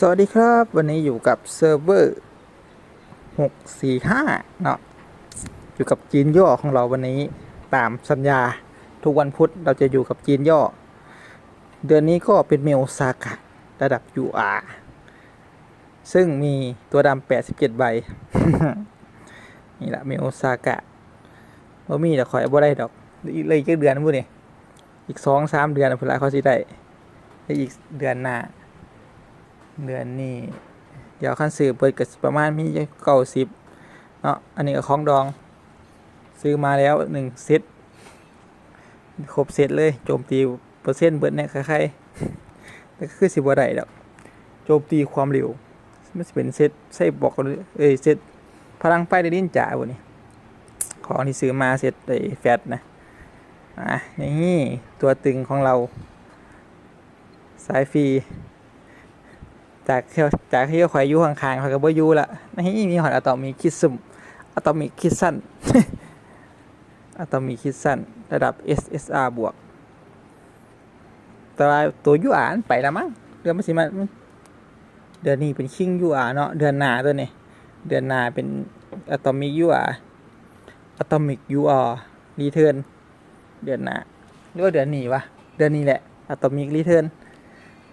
สวัสดีครับ วันนี้อยู่กับเซิร์ฟเวอร์ 645 เนาะอยู่กับจีนย่อของเราวันนี้ตามสัญญาทุกวันพุธเราจะอยู่กับจีนย่อ เดือนนี้ก็เป็นเมลซากะระดับ UR ซึ่งมีตัวดำ87 ใบ นี่แหละเมลซากะว่ามีแต่คอยบ่ได้ดอกเลยอีกเดือนพูดนี่อีกสองสามเดือนเพื่อนเขาสิได้ได้อีกเดือนหน้า เดือนนี้เดี๋ยวขั้นซื้อเปิดก็ประมาณมีเก้าสิบเนาะอันนี้ก็ของดอง ซื้อมาแล้วหนึ่งเซตครบเซตเลยโจมตีเปอร์เซ็นต์เบิดเนี่ยคล้ายๆแต่ก็คือสิบว่าได้ดอกโจมตีความเร็วมันเป็นเซตใส่บอกเลยเอ้ยเซตพลังไฟในดินจ่าวันนี้ของที่ซื้อมาเซตไอ้แฟตนะอะนี่ตัวตึงของเรา สายฟรี จากที่ยวจากที่ข่อยอยู่ข้างๆข่อยก็บ่อยู่ละนี่มีหอดอะตอมีคิดซึมอะตอมีคิดสั้นอะตอมีคิดสั้นระดับ SSR บวกแต่ว่าตัวยูอาร์ไปแล้วมั้งเดือนมันสิมาเดือนนี้เป็นคิงยูอาร์เนาะเดือนหน้าตัวนี้เดือนหน้าเป็นอะตอมิกยูอาร์อะตอมิกยูอาร์รีเทิร์นเดือนหน้าหรือว่าเดือนนี้วะเดือนนี้แหละอะตอมิกรีเทิร์น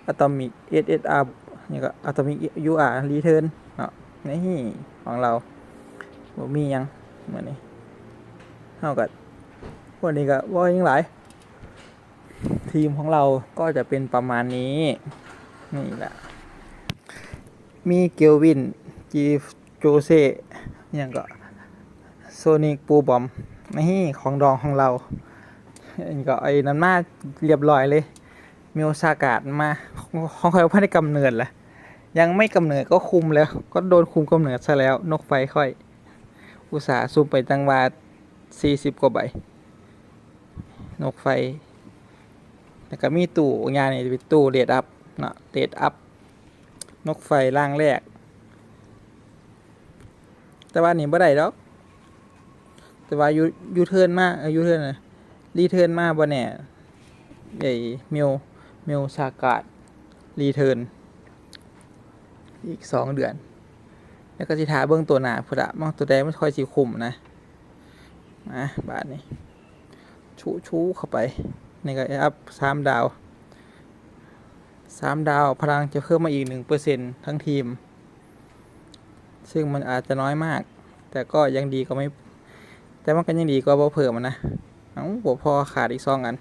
อะตอมิก SSR นี่ก็อะตอมิก UR return เนาะนี่ของเราบ่มียังเหมือนนี้เท่ากับพวกนี้ก็ว่ายังหลาย ทีมของเราก็จะเป็นประมาณนี้ นี่แหละ มีเกลวิน จีโจเซ่ยังก็โซนิกปูบอมนี่ของดองของเราอันนี้ก็ไอ้นั้นมาเรียบร้อยเลย มีโอซากาดมาของใครว่าได้กำเนิดแหละ ยังไม่กำเนิดก็คุมแล้ว ก็โดนคุมกำเนิดซะแล้ว นกไฟค่อย อุตสาห์ซูมไปจังวาสี่สิบกว่าใบ นกไฟ แล้วก็มีตู้งานนี่เป็นตู้เดดอัพเนาะเดดอัพ นกไฟล่างแรก แต่ว่านี่บ่ได้ดอก แต่ว่ายูยูเทิร์นมาเออยูเทิร์นนะรีเทิร์นมาบ่แน่ใหญ่เมลเมลซากาดรีเทิร์น อีกสองเดือน แล้วก็สิทาเบื้องตัวหนาพุทธะมังตัวแดงไม่ค่อยสีคุมนะนะบาทนี้ชูชูเข้าไปนี่ก็อัพสามดาวสามดาวพลังจะเพิ่มมาอีกหนึ่งเปอร์เซ็นทั้งทีม ซึ่งมันอาจจะน้อยมาก แต่ก็ยังดีก็ไม่ แต่มันก็ยังดีก็บ่เพิ่มอะนะเอ้าบ่พอขาดอีกสองอัน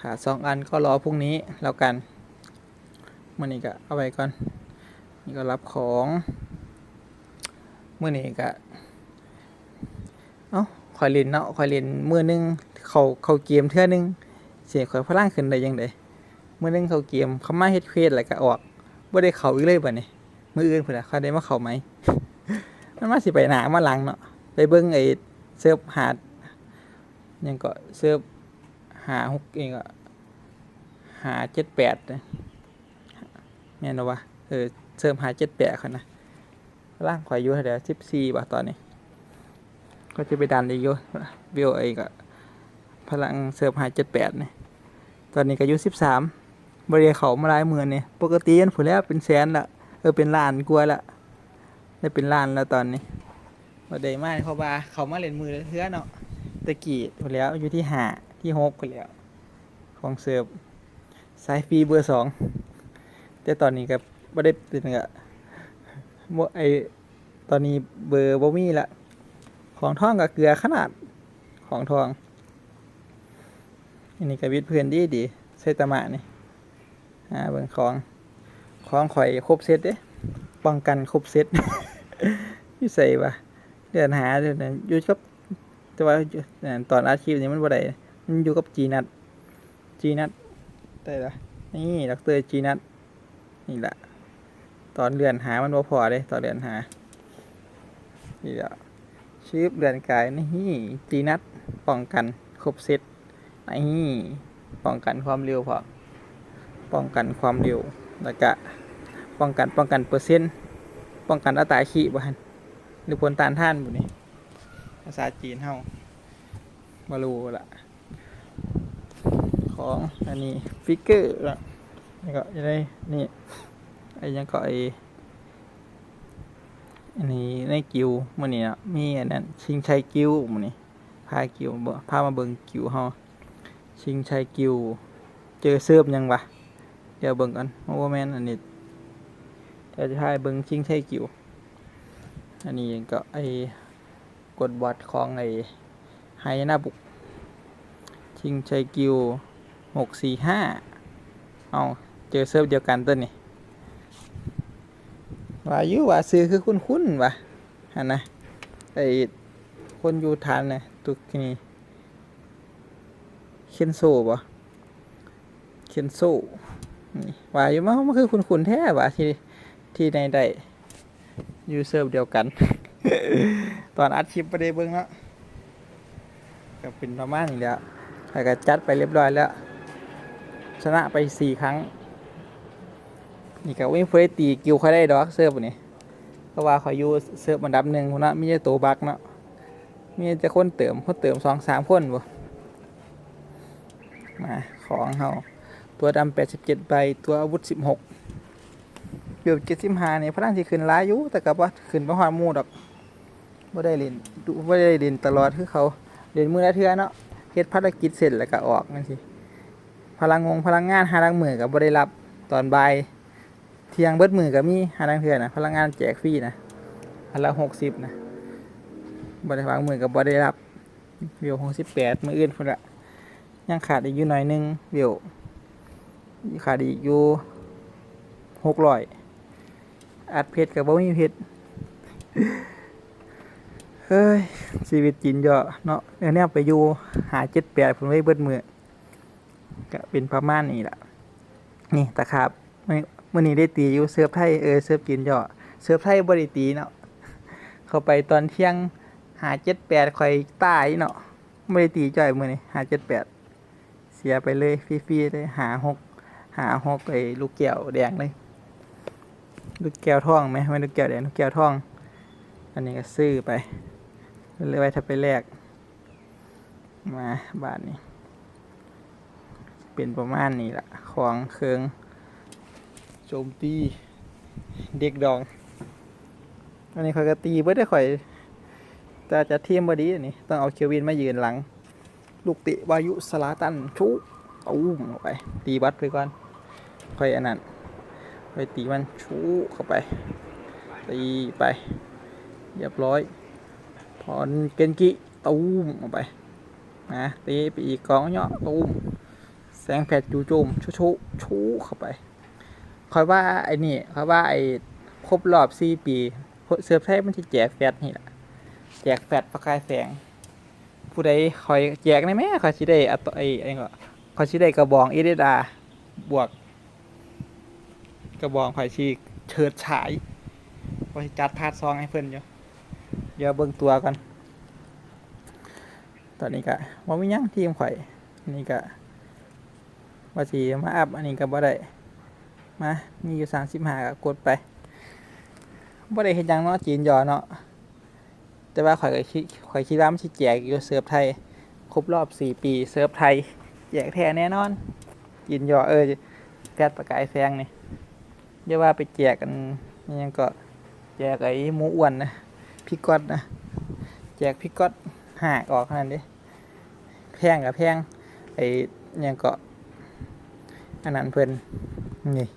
ขาดสองอันก็รอพรุ่งนี้แล้วกันมันนี่ก็เอาไว้ก่อน นี่ก็รับของเมื่อนี้ก็เอ้าคอยเล่นเนาะคอยเล่นมือนึงเขาเขาเกมเทื่อหนึงเสียคอยพลังขึ้นได้ยังไงมือนึงเขาเกมเขามาเฮ็ดเควสอะไรก็ออกบ่ได้เขาอีกเลยบัดนี้มืออื่นพุ่นน่ะเขาได้มาเข้าไหมมันมาสิไปหนามาหลังเนาะไปเบิ่งไอ้เซิร์ฟหาดยังก็เซิร์ฟหาฮุกเองก็หาเจ็ดแปดนะแม่นบ่วะเออ เสริมหาเจ็ดแปดคนนะร่างข่อยอายุเท่าไหร่สิบสี่บาทตอนนี้ ก็จะไปดันอีกอยู่วิวเองก็พลังเสริมหาเจ็ดแปดเนี่ยตอนนี้ก็อายุสิบสามบริเวณเขามาลายหมื่นเนี่ยปกติยันผู้แล้วเป็นแสนละเออเป็นล้านกลัวละได้เป็นล้านแล้วตอนนี้บดได้มากเขาบาเขามาเล่นมือเทือเนาะตะกี้ผู้แล้วอยู่ที่หาที่หกผู้แล้วของเสิร์ฟสายฟรีเบอร์สองแต่ตอนนี้ก็บ่ ได้ติดกะบ่ไอตอนนี้เบอร์บ่มีละ ของทองกับเกลือขนาดของทอง อันนี้ก็วิทย์เพื่อนดีดีไซตามะนี่หาเบิ่งของ ของข่อยครบเซตเด้ป้องกันครบเซตอยู่ใส่ปะเดือนหาเดือนอยู่กับแต่ว่าตอนอาชีพนี้มันบ่ได้มันอยู่กับจีนัทจีนัทได้ละนี่ดอกเตอร์จีนัทนี่แหละ ตอนเดือนหามันบ่พอเลยตอนเดือนหานี่แหละชืบเดือนกายนี่จีนัดป้องกันครบเซตนี่ป้องกันความเร็วพอป้องกันความเร็วแล้วก็ป้องกันป้องกันเปอร์เซ็นต์ป้องกันอัตราขี้บ้านหรือผลตานท่านบุนี่ภาษาจีนเฮาบาลูละของอันนี้ฟิกเกอร์ละนี่ก็จะได้นี่ ไอ้ยังก็ไอ้อันนี้ในกิวมื้อนี้เนะมีอันนั้นชิงชัยกิวมื้อนี้พากิวบ่พามาเบิ่งกิวเฮาชิงชัยกิว เจอเสิร์ฟยังวะเดี๋ยวเบิ่งกันว่าแม่นอันนี้เดี๋ยวจะพาไปเบิ่งชิงชัยกิว อันนี้ก็ไอ้กดบอทของไอ้ไฮนาบุก ชิงชัยกิวหกสี่ห้าเอาเจอเซิร์ฟเดียวกันตัวนี่ ว่ายู่ว่าซื้อคือคุ้นคุ้นๆวะฮันะไอคนอยู่ทานนะตุกนี่เคนโซบ่เคนโซนี่ว่าอยู่มามันคือคุ้นคุ้นๆแท้วะที่ที่ในได้ยูเซิร์ฟเดียวกัน ตอนอัดคลิปไปได้เบิ่งเนาะก็เป็นประมาณนี้แล้วใครก็จัดไปเรียบร้อยแล้ว ชนะไปสี่ครั้ง นี่ก็วิ่งเฟรตีกิวเขาได้ดอกเซิร์ฟนี่เพราะว่าเขาอยู่เซิร์ฟอันดับหนึ่งคนนะมีแต่ตัวบักเนาะมีแต่คนเติมคนเติมสองสามคนบ่มาของเขาตัวดำแปดสิบเจ็ดใบตัวอาวุธสิบหกเบียวเจ็ดสิบห้าเนี่ยพลังที่ขึ้นหลายอยู่แต่กับว่าขึ้นประหารมูดอกไม่ได้เล่นดูไม่ได้เล่นตลอดคือเขาเล่นมือละเทือเนาะเฮ็ดภารกิจเสร็จแล้วก็ออกนั่นสิพลังงงพลังงานหาลังมือกับบ่ได้รับตอนบ่าย เที่ยงเบิดมือก็มีหาลังเทื่อนะพลังงานแจกฟรีนะอันละหกสิบนะบ่ได้วางมือกับบ่ได้รับเบียวหกสิบแปดมืออื่นพุ่นละยังขาดอีกอยู่หน่อยนึงเบียวขาดอีกอยู่หกร้อยอัดเพชรกับบ่มีเพชรเฮ้ยชีวิตจินเยอะเนาะเออเนี่ยไปอยู่หาเจ็ดแปดผมไว้เบิดมือก็เป็นประมาณนี้แหละนี่ตะขาบ มื่อนี้ได้ตีอยู่เซิร์ฟไทยเออเซิร์ฟจินเยอะเซิร์ฟไทยบริตีเนาะเข้าไปตอนเที่ยงหาเจ็ดแปดคอยตายเนาะไม่ได้ตีจ่อยมือนี่หาเจ็ดแปดเสียไปเลยฟรีๆเลยหาหกหาหกไอ้ลูกแก้วแดงเลยลูกแก้วทองไหมไม่ลูกแก้วแดงลูกแก้วทอง อันนี้ก็ซื้อไปเลยไว้ถ้าไปแลกมาบาทนี้เป็นประมาณนี้ละของเครื่อง โจมตี เด็กดอง อันนี้ข่อยก็ตีเบิดได้ข่อยแต่จะเทียมบอดีอันนี้ ต้องเอาเควินมายืนหลัง ลูกติวายุสลาตันชุเอาอุ้มเข้าไป ตีบัตไปก่อน ค่อยอันนั้นค่อยตีมันชูเข้าไป ตีไปเรียบร้อยถอนเกนกิตูมออกไปนะตีไปอีกกองเนาะตูมแสงแผดจูโจมชูชูชูเข้าไป คอยว่าไอ้นี่คอยว่าไอ้ครบรอบสี่ปีเสือไทยมันจะแจกแฟดนี่แหละแจกแฟดประกายแสง ผู้ใดคอยแจกได้ไหมคอยชิได้อะตอไอ้ไอ้ก็คอยชิได้กระบองเอเดดาบวก กระบองคอยชีเฉิดฉายคอยจัดพาดซองให้เพื่อนอยู่เดี๋ยวเบิ่งตัวกัน ตอนนี้ก็ว่ามีหยังทีมข่อยนนี้ก็ว่าสีมาอัพอันนี้ก็บ่ได้ มา มีอยู่สามสิบห้าก็กดไปบ่ได้เห็นยังเนาะจีนยอเนาะ แต่ว่าข่อยก็คิดข่อยคิดว่ามันสิแจกอยู่เซิร์ฟไทย ครบรอบสี่ปีเซิร์ฟไทย แจกแท้แน่นอน จีนยอเออแพทย์ประกายแสงนี่เดี๋ยวว่าไปแจกกันยังก็แจกไอ้หมูอ้วนนะพี่ก๊อตนะแจกพี่ก๊อตหากออกขนาดนี้แพงกับแพงไอ้ยังก็อันนั้นเพิ่นนี่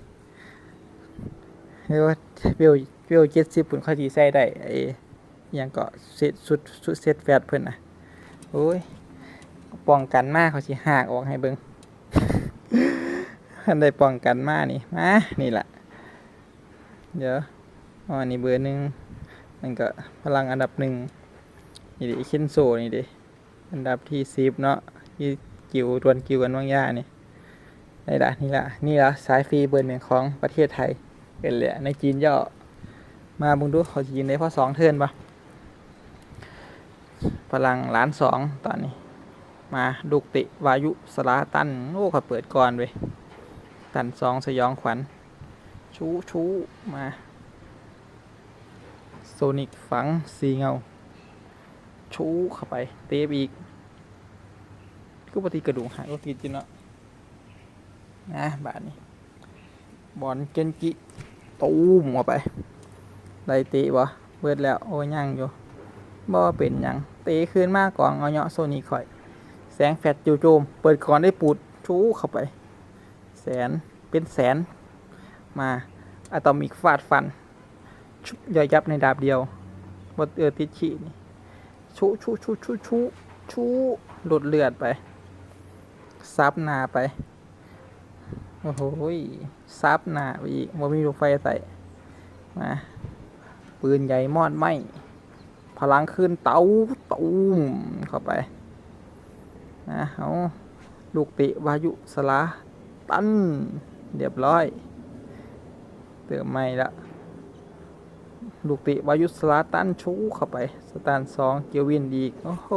เรียกว่าเวลเวลเจ็ดสิบปุ่นเขาจีใส่ได้ไอ้ยังก็เซตสุดสุดเซตแฟตเพิ่นนะโอ้ยป้องกันมากเขาสิหากออกให้เบิ่งคันได้ป้องกันมากนี่มานี่แหละเดี๋ยวอ๋อนี่เบอร์หนึ่งมันก็พลังอันดับหนึ่งนี่ดิเคนโซนี่ดิอันดับที่สิบเนาะที่กิวดวลกิวกันว่างยานี่นี่ละนี่ละนี่ละสายฟรีเบอร์หนึ่งของประเทศไทย เป็นเลยในจีนย่อมาบุงดูเขาจีนได้เพราะสองเทินปะพลังล้านสองตอนนี้ มาดุกติ วายุสลาตัน โอ้เขาเปิดก่อนเว้ยตันสองสยองขวัญ ชูชูมาโซนิกฝังสีเงา ชูเข้าไป เตะอีกก็ปฏิกระดูกหายก็ติดจินเนาะนะบาทนี้บอลเกนกิ ตูมออกไปไล่เตะบ่เบิดแล้ว โอ้ยยังอยู่บ่เป็นยังตะขึ้นมากก่อนเอาเหาะโซนี่ข่อย แสงแฟลชจู่โจม เปิดก่อนได้ปูดชูเข้าไป แสนเป็นแสน มาอะตอมิกฟาดฟัน ชุบย่อยยับในดาบเดียวบดเออติดฉีนี่ชุชุชุชุชุชุหลุดเลือดไป ซับนาไป โอ้โหซับหนาไปอีกว่ามีลูกไฟใส่มาปืนใหญ่มอดไหมพลังขึ้นเตาตูมเข้าไปนะเอาลูกติวายุสลาตันเรียบร้อย เติมไม่ละลูกติวายุสลาตันชูเข้าไป สตานสองเกียววินอีก โอ้โห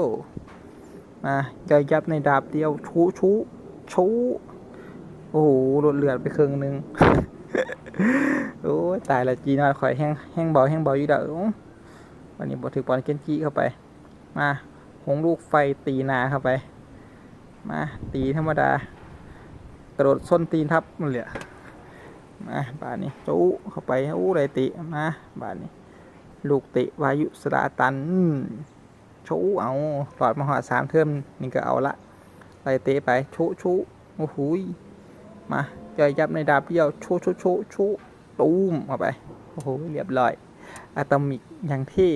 มาย่อยยับในดาบเดียวชูชูชู โอ้โหลดเลือดไปครึ่งหนึ่งโอ้ตายละจีนอยข่อยแห้งแห้งเบาแห้งเบาอยู่เด้อวันนี้บอถือปอนเกนจีเข้าไป มาหงลูกไฟตีนาเข้าไป มาตีธรรมดากระโดดส้นตีนทับมันเหลือมาบาทนี้จูเข้าไปอู้ไรติมาบาทนี้ ลูกตะวายุสลาตันชูเอาหลอดมหอดสามเทิมนี่ก็เอาละไรเตะไปชูชูโอ้โหย มาย่อยยับในดาบเดียวชูชูชูชูตูมเข้าไป โอ้โห เรียบร้อยอะตอมิกอย่างที่